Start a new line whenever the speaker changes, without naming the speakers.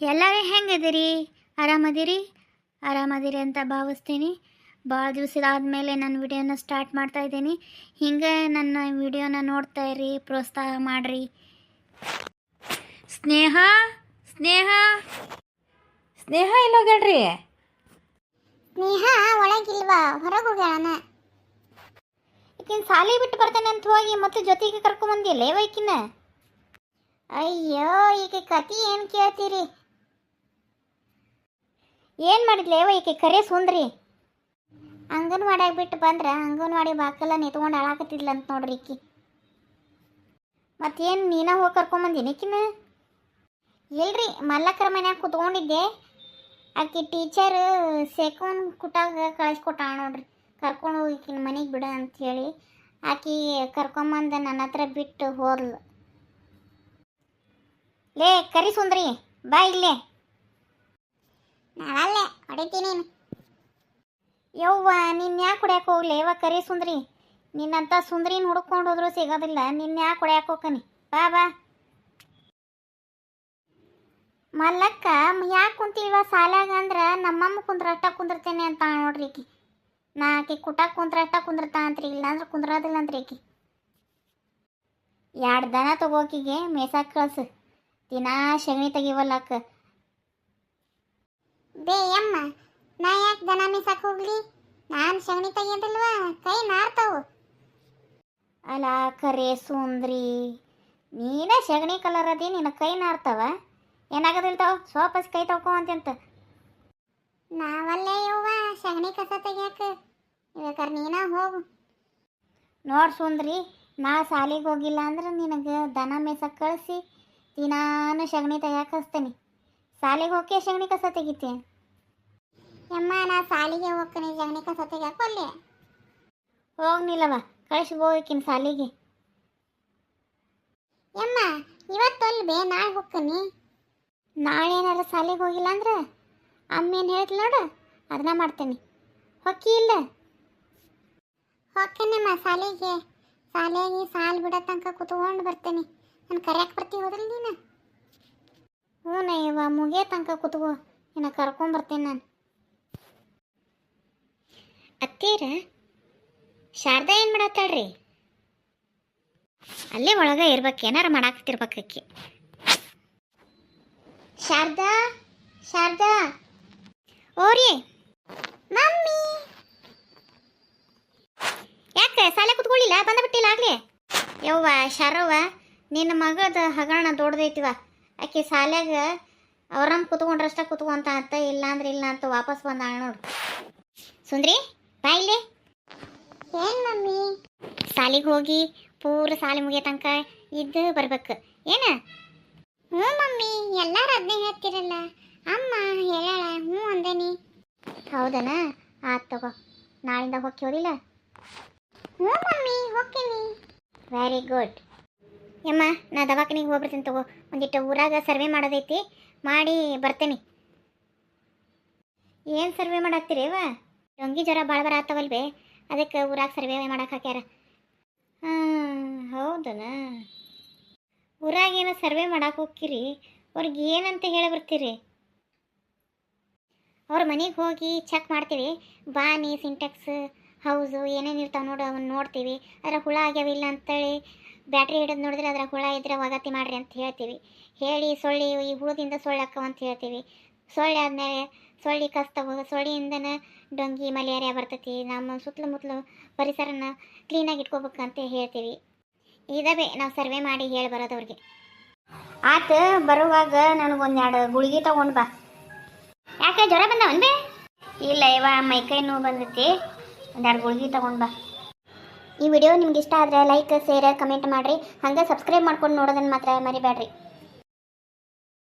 ಎಲ್ಲರೂ ಹೆಂಗದಿರಿ ಆರಾಮದಿರಿ? ಆರಾಮದಿರಿ ಅಂತ ಭಾವಿಸ್ತೀನಿ. ಭಾಳ ಆದಮೇಲೆ ನನ್ನ ವಿಡಿಯೋನ ಸ್ಟಾರ್ಟ್ ಮಾಡ್ತಾ ಇದ್ದೀನಿ. ಹಿಂಗೆ ನನ್ನ ವಿಡಿಯೋನ ನೋಡ್ತಾ ಇರಿ ಪ್ರೋತ್ಸಾಹ ಮಾಡಿರಿ. ಸ್ನೇಹ? ಸ್ನೇಹ?
ಸ್ನೇಹ ಇಲ್ಲೋಗ್ಯಾಳ್ರಿ
ಸ್ನೇಹ ಒಳಗಿಲ್ವಾ? ಹೊರಗೆ ಈಕಿನ ಸಾಲಿ ಬಿಟ್ಟು ಬರ್ತೇನೆ ಅಂತ ಹೋಗಿ ಮತ್ತೆ ಜೊತೆಗೆ ಕರ್ಕೊಂಬಂದಿಲ್ಲ ಏವೈಕಿನ ಅಯ್ಯೋ ಈಗ ಕತಿ ಏನು ಕೇಳ್ತೀರಿ? ಏನು ಮಾಡಿದ್ಲೆ ಏವ ಈಕೆ ಕರೆ ಸುಂದ್ರಿ? ಅಂಗನವಾಡಿಯಾಗ ಬಿಟ್ಟು ಬಂದ್ರೆ ಅಂಗನವಾಡಿ ಬಾಕಲ್ಲ ನಿತ್ಕೊಂಡು ಅಳಾಕತ್ತಿದ್ಲ ಅಂತ ನೋಡ್ರಿ ಈಕಿ. ಮತ್ತೇನು ನೀನ ಹೋಗಿ ಕರ್ಕೊಂಬಂದಿನಿ ಈಕಿನ? ಇಲ್ರಿ, ಮಲ್ಲಕ್ಕರ ಮನ್ಯಾಗ ಕುತ್ಕೊಂಡಿದ್ದೆ. ಆಕೆ ಟೀಚರ್ ಸೆಕೊಂಡ್ ಕುಟಾಗ ಕಳಿಸ್ಕೊಟ್ಟಾಳ ನೋಡ್ರಿ. ಕರ್ಕೊಂಡು ಹೋಗಿ ಈಕಿನ ಮನೆಗೆ ಬಿಡ ಅಂಥೇಳಿ ಆಕಿ ಕರ್ಕೊಂಬಂದ ನನ್ನ ಹತ್ರ ಬಿಟ್ಟು ಹೋದ್ಲು. ಲೇ ಕರಿ ಸುಂದ್ರಿ, ಬಾ ಇಲ್ಲೇ. ನಾಳಲ್ಲೇ ಹೊಡಿತೀನಿ ಯವ್ವ ನಿನ್ನ ಯಾಕೆ ಕುಡಿಯಾಕ ಹೋಗ್ಲಿ? ಯವ್ವ, ಕರಿ ಸುಂದ್ರಿ. ನಿನ್ನಂಥ ಸುಂದ್ರಿನ ಹುಡ್ಕೊಂಡು ಹೋದ್ರು ಸಿಗೋದಿಲ್ಲ. ನಿನ್ನ ಯಾಕೆ ಕುಡಿಯಕ್ಕೆ ಹೋಗ್ಕನಿ? ಬಾ ಬಾ. ಮಲ್ಲಕ್ಕ, ಯಾಕೆ ಕುಂತಿಲ್ವ ಸಾಲ್ಯಾಗ ಅಂದ್ರ ನಮ್ಮಮ್ಮ ಕುಂದ್ರ ಅಷ್ಟ ಕುಂದಿರ್ತೇನೆ ಅಂತ ನೋಡ್ರಿ ಈಕಿ. ನಾ ಆಕಿ ಕುಂದ್ರ ಅಷ್ಟ ಕುಂದಿರ್ತಾ ಅಂತ್ರಿ ಇಲ್ಲ ಅಂದ್ರೆ ಕುಂದ್ರೋದಿಲ್ಲ ಅಂತ್ರಿ ಈಕಿ. ಎರಡು ದನ ತಗೋಕಿಗೆ ಮೇಸಾಕ್ ಕಳ್ಸು. ದಿನಾ ಶಗಣಿ ತೆಗಿವಲ್ಲಕ್ಕ. ಬೇ ಅಮ್ಮ ನಾ ಯಾಕೆ ದನ ಮೀಸಕ್ಕೆ ಹೋಗ್ಲಿ? ನಾನು ಸಗಣಿ ತೆಗೆಯದಲ್ವಾ ಕೈ ನಾರ್ತಾವು. ಅಲ್ಲ ಕರೆ ಸುಂದ್ರಿ ನೀನ ಸಗಣಿ ಕಲರ್ ಅದಿ ನಿನ್ನ ಕೈ ನಾರ್ತಾವ? ಏನಾಗದಿಲ್ತಾವ ಸೋಪಸ್ ಕೈ ತಗೊಂತಂತ ನಾವಲ್ಲೇ ಯವ್ವ ಶಗಣಿ ಕಸ ತೆಗಿಯಕ. ಬೇಕಾರೆ ನೀನ ಹೋಗು. ನೋಡ್ ಸುಂದ್ರಿ ನಾ ಸಾಲಿಗೆ ಹೋಗಿಲ್ಲ ಅಂದ್ರೆ ನಿನಗೆ ದನ ಮೇಸಕ್ಕೆ ಕಳಿಸಿ ದಿನಾನು ಸಗಣಿ ತೆಗಿಯಕ್ಕೆ ಹಚ್ತೇನೆ. ಸಾಲಿಗೆ ಹೋಗಿ ಸಗಣಿ ಕಸ ತೆಗಿತೆ ಯಮ್ಮ, ನಾ ಸಾಲಿಗೆ ಹೋಗ್ತೀನಿ, ಸಗಣಿ ಕಸ ತೆಗಿಯಾಕ ಹೋಗ್ನಿಲ್ಲವ ಶಾಲೆಗೆ ಸಾಲಿಗೆ. ಯಮ್ಮ ಬೇ ನಾಳೆ ಹೋಗ್ತೀನಿ ನಾಳೆ ಏನಾರ ಶಾಲೆಗೆ ಹೋಗಿಲ್ಲ ಅಂದ್ರೆ ಅಮ್ಮೇನು ಹೇಳಿದ್ಲು ನೋಡು ಅದನ್ನ ಮಾಡ್ತೀನಿ. ಹೊಕ್ಕಿ ಇಲ್ಲ. ಹೊಕ್ಕೇನಮ್ಮ ಸಾಲಿಗೆ. ಸಾಲಿಗೆ ಸಾಲ್ ಬಿಡೋ ತನಕ ಕುತ್ಕೊಂಡು ಬರ್ತೇನೆ. ನಾನು ಕರೆಯಕ್ಕೆ ಬರ್ತೀವಿ ಹೋದ್ರಲ್ಲಿ ನೀನು? ಹ್ಞೂ ಇವ ಮುಗಿಯೋ ತನಕ ಕುತ್ಕೋ, ಇನ್ನು ಕರ್ಕೊಂಬರ್ತೀನಿ ನಾನು. ಅತ್ತೀರ, ಶಾರದಾ ಏನು ಮಾಡತ್ತಾಳ್ರಿ? ಅಲ್ಲೇ ಒಳಗೆ ಇರ್ಬೇಕು, ಏನಾರು ಮಾಡಾಕತ್ತಿರ್ಬೇಕು ಅಕ್ಕಿ ಶಾರದಾ ಶಾರದಾ. ಓರಿ, ಮಮ್ಮಿ. ಯಾಕೆ ಸಾಲೆ ಕುತ್ಕೊಳ್ಳಿಲ್ಲ? ಬಂದ್ಬಿಟ್ಟಿಲ್ಲ ಆಗ್ಲಿ? ಯವ್ವ, ಶಾರವ್ವ, ನಿನ್ನ ಮಗದ ಹಗರಣ ದೊಡ್ಡದೈತಿವ ಆಕೆ ಸಾಲ್ಯಾಗ ಅವ್ರಮ್ಮ ಕುತ್ಕೊಂಡ್ರಷ್ಟ ಕುತ್ಕೊಂತ ಅಂತ ಇಲ್ಲ ಅಂದ್ರೆ ಇಲ್ಲ ಅಂತ ವಾಪಸ್ ಬಂದಾಳ ನೋಡು. ಸುಂದ್ರಿ ಬಾ ಇಲ್ಲಿ. ಏನ್ ಮಮ್ಮಿ? ಸಾಲಿಗೆ ಹೋಗಿ ಪೂರ ಸಾಲಿ ಮುಗಿಯ ತನಕ ಇದ್ದು ಬರ್ಬೇಕು. ಏನ? ಹ್ಞೂ ಮಮ್ಮಿ ಎಲ್ಲಾರು ಅದನ್ನೇ ಹೇಳ್ತಿರಲ್ಲ. ಅಮ್ಮ ಹೇಳಾಳ ಹ್ಞೂ ಅಂದೇನಿ. ಹೌದನ? ಆತ್ ತಗೋ ನಾಳಿಂದ ಹೋಗ್ಯೋದಿಲ್ಲ ಹ್ಞೂ ಮಮ್ಮಿ ಹೋಗ್ತೀನಿ. ವೆರಿ ಗುಡ್ ಯಮ್ಮ, ನಾ ದವಾಖಾನಿಗೆ ಹೋಗ್ಬಿಡ್ತೀನಿ ತಗೋ. ಒಂದಿಟ್ಟು ಊರಾಗ ಸರ್ವೆ ಮಾಡೋದೈತಿ, ಮಾಡಿ ಬರ್ತೇನೆ. ಏನು ಸರ್ವೆ ಮಾಡತ್ತೀರೇವ ಡೊಂಗಿ ಜ್ವರ ಭಾಳ ಬರ ಆತವಲ್ವೇ? ಅದಕ್ಕೆ ಊರಾಗ ಸರ್ವೆ ಮಾಡಕ್ಕೆ ಹಾಕ್ಯಾರ. ಹಾಂ, ಹೌದನ? ಊರಾಗ ಏನೋ ಸರ್ವೆ ಮಾಡಕ್ಕೆ ಹೋಗ್ತೀರಿ, ಅವ್ರಿಗೆ ಏನಂತ ಹೇಳಿ ಬರ್ತೀರಿ? ಅವ್ರ ಮನೆಗೆ ಹೋಗಿ ಚೆಕ್ ಮಾಡ್ತೀವಿ. ಬಾನಿ, ಸಿಂಟೆಕ್ಸ್, ಹೌಸು ಏನೇನು ಇರ್ತಾವೆ ನೋಡು ಅವನ್ನ ನೋಡ್ತೀವಿ. ಅದರ ಹುಳ ಆಗ್ಯಾವಿಲ್ಲ ಅಂತೇಳಿ ಬ್ಯಾಟ್ರಿ ಹಿಡಿದು ನೋಡಿದ್ರೆ ಅದರ ಹುಳ ಇದ್ರೆ ಒಗತಿ ಮಾಡ್ರಿ ಅಂತ ಹೇಳ್ತೀವಿ. ಹೇಳಿ ಸೊಳ್ಳಿ ಈ ಹುಳದಿಂದ ಸೊಳ್ಳೆ ಅಕ್ಕವ ಅಂತ ಹೇಳ್ತೀವಿ. ಸೊಳ್ಳೆ ಆದಮೇಲೆ ಸೊಳ್ಳಿ ಕಸ್ತವು, ಸೊಳ್ಳಿಯಿಂದನೇ ಡೊಂಗಿ, ಮಲೇರಿಯಾ ಬರ್ತೈತಿ. ನಮ್ಮ ಸುತ್ತಮುತ್ತಲು ಪರಿಸರನ ಕ್ಲೀನಾಗಿ ಇಟ್ಕೋಬೇಕಂತ ಹೇಳ್ತೀವಿ. ಇದಾವೆ ನಾವು ಸರ್ವೆ ಮಾಡಿ ಹೇಳಿ ಬರೋದವ್ರಿಗೆ. ಆತು ಬರುವಾಗ ನನಗೊಂದೆರಡು ಗುಳಿಗೆ ತಗೊಂಡು ಬಾ. ಯಾಕೆ ಜ್ವರ ಬಂದವನ್ ಬೇ ಇಲ್ಲ ಇವ ಮೈಕೈ ನೋವು ಬಂದೈತಿ. ಒಂದೆರಡು ಗುಳಿಗೆ ತಗೊಂಡು ಬಾ. ಈ ವಿಡಿಯೋ ನಿಮ್ಗೆ ಇಷ್ಟ ಆದರೆ ಲೈಕ್ ಶೇರ್ ಕಮೆಂಟ್ ಮಾಡಿರಿ. ಹಾಗೆ ಸಬ್ಸ್ಕ್ರೈಬ್ ಮಾಡ್ಕೊಂಡು ನೋಡೋದನ್ನು ಮಾತ್ರ ಮರಿಬೇಡ್ರಿ.